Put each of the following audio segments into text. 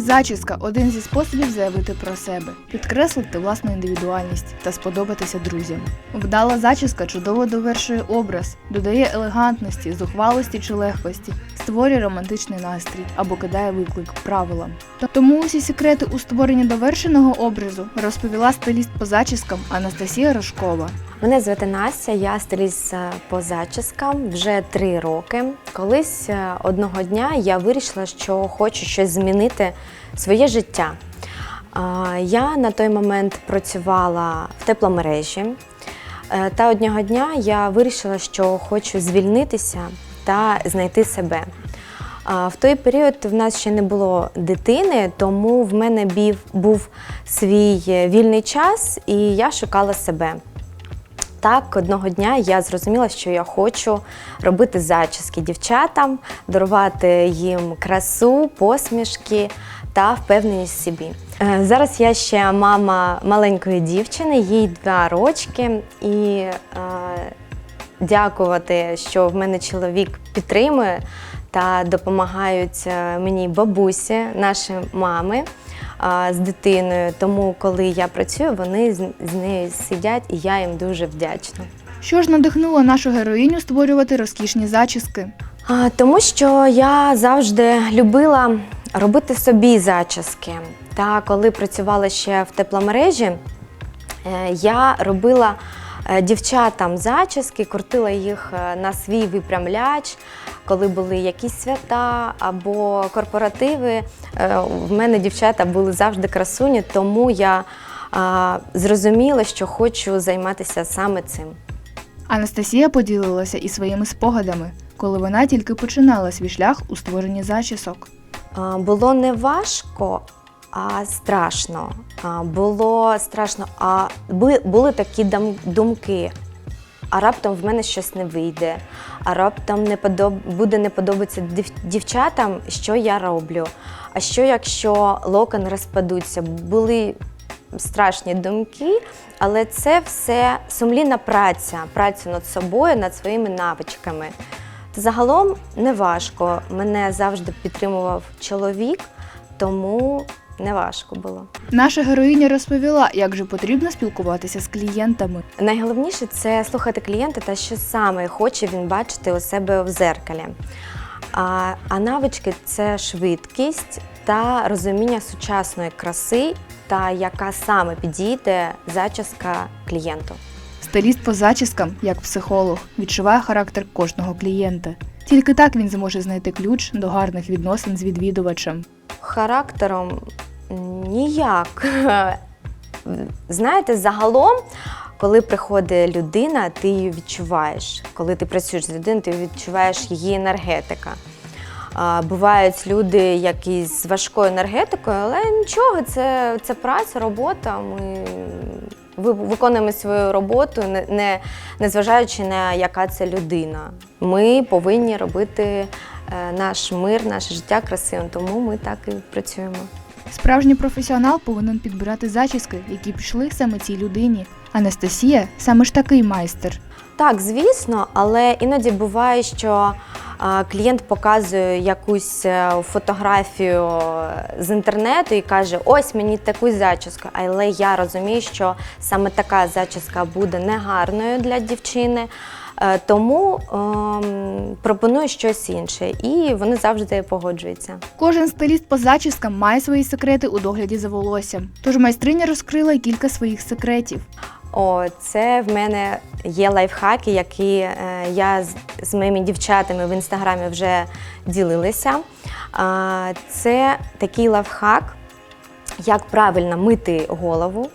Зачіска один зі способів заявити про себе, підкреслити власну індивідуальність та сподобатися друзям. Вдала зачіска чудово довершує образ, додає елегантності, зухвалості чи легкості, створює романтичний настрій або кидає виклик правилам. Тому усі секрети у створенні довершеного образу розповіла стиліст по зачіскам Анастасія Рожкова. Мене звати Настя, я стиліст е, по зачіскам вже три роки. Колись е, одного дня я вирішила, що хочу щось змінити своє життя. Я на той момент працювала в тепломережі, Е, та одного дня я вирішила, що хочу звільнитися та знайти себе. В той період в нас ще не було дитини, тому в мене був свій вільний час, і я шукала себе. Так, одного дня я зрозуміла, що я хочу робити зачіски дівчатам, дарувати їм красу, посмішки та впевненість в собі. Е, Зараз я ще мама маленької дівчини, їй два рочки, і е, дякувати, що в мене чоловік підтримує та допомагають е, мені бабусі, наші мами з дитиною. Тому, коли я працюю, вони з, нею сидять, і я їм дуже вдячна. Що ж надихнуло нашу героїню створювати розкішні зачіски? А, тому що я завжди любила робити собі зачіски. Та коли працювала ще в тепломережі, е, я робила е, дівчатам зачіски, крутила їх е, на свій випрямляч, коли були якісь свята або корпоративи. Е, В мене дівчата були завжди красуні, тому я зрозуміла, що хочу займатися саме цим. Анастасія поділилася і своїми спогадами, коли вона тільки починала свій шлях у створенні зачісок. Було не важко, а страшно. А, Було страшно, а були такі думки. А раптом в мене щось не вийде, а раптом не подоб... буде не подобатися дів- дівчатам, що я роблю. А що якщо локон розпадуться? Були страшні думки, але це все сумлінна праця, праця над собою, над своїми навичками. Загалом не важко. Мене завжди підтримував чоловік, тому не важко було. Наша героїня розповіла, як же потрібно спілкуватися з клієнтами. Найголовніше це слухати клієнта та що саме хоче він бачити у себе в зеркалі. А, а навички це швидкість та розуміння сучасної краси, та яка саме підійде зачіска клієнту. Стиліст по зачіскам, як психолог, відчуває характер кожного клієнта. Тільки так він зможе знайти ключ до гарних відносин з відвідувачем. Характером ніяк. Знаєте, загалом, коли приходить людина, ти її відчуваєш. Коли ти працюєш з людиною, ти відчуваєш її енергетика. Бувають люди, які з важкою енергетикою, але нічого, це, це праця, робота. Ми виконуємо свою роботу, не, не, незважаючи на яка це людина. Ми повинні робити е, наш мир, наше життя красивим, тому ми так і працюємо. Справжній професіонал повинен підбирати зачіски, які пішли саме цій людині. Анастасія саме ж такий майстер. Так, звісно, але іноді буває, що клієнт показує якусь е, фотографію з інтернету і каже: ось мені таку зачіску. Але я розумію, що саме така зачіска буде негарною для дівчини. Е, Тому ем, пропоную щось інше, і вони завжди погоджуються. Кожен стиліст по зачіскам має свої секрети у догляді за волоссям. Тож майстриня розкрила кілька своїх секретів. О, це в мене є лайфхаки, які е, я з, моїми дівчатами в інстаграмі вже ділилася. Це такий лайфхак, як правильно мити голову,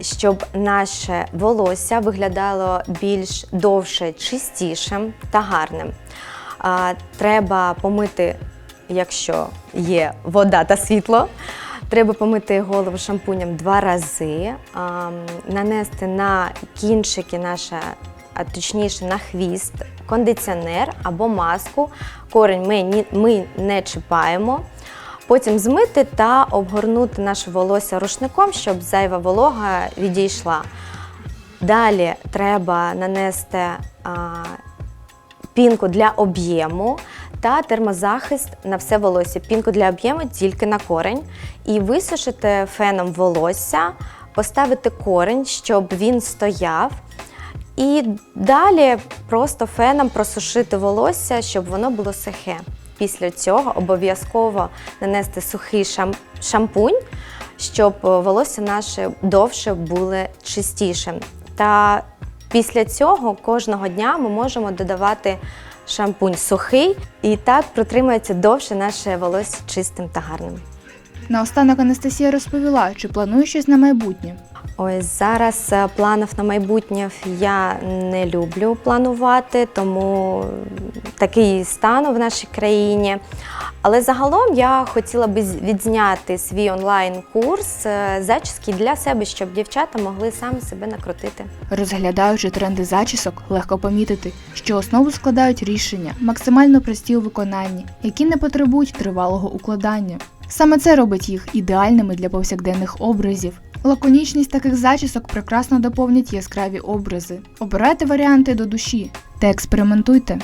щоб наше волосся виглядало більш довше, чистішим та гарним. Треба помити, якщо є вода та світло. Треба помити голову шампунем два рази, нанести на кінчики наша, а точніше на хвіст, кондиціонер або маску. Корень ми не чіпаємо. Потім змити та обгорнути наше волосся рушником, щоб зайва волога відійшла. Далі треба нанести а, пінку для об'єму та термозахист на все волосся. Пінку для об'єму тільки на корень. І висушити феном волосся, поставити корень, щоб він стояв. І далі просто феном просушити волосся, щоб воно було сухе. Після цього обов'язково нанести сухий шампунь, щоб е, волосся наше довше було чистішим. Та після цього кожного дня ми можемо додавати шампунь сухий, і так протримується довше наше волосся чистим та гарним. Наостанок Анастасія розповіла, чи планує щось на майбутнє. Ой, зараз е, планів на майбутнє я не люблю планувати, тому такий стан в нашій країні. Але загалом я хотіла би відзняти свій онлайн-курс е, зачіски для себе, щоб дівчата могли самі себе накрутити. Розглядаючи тренди зачісок, легко помітити, що основу складають рішення, максимально прості у виконанні, які не потребують тривалого укладання. Саме це робить їх ідеальними для повсякденних образів. Лаконічність таких зачісок прекрасно доповнять яскраві образи. Обирайте варіанти до душі та експериментуйте.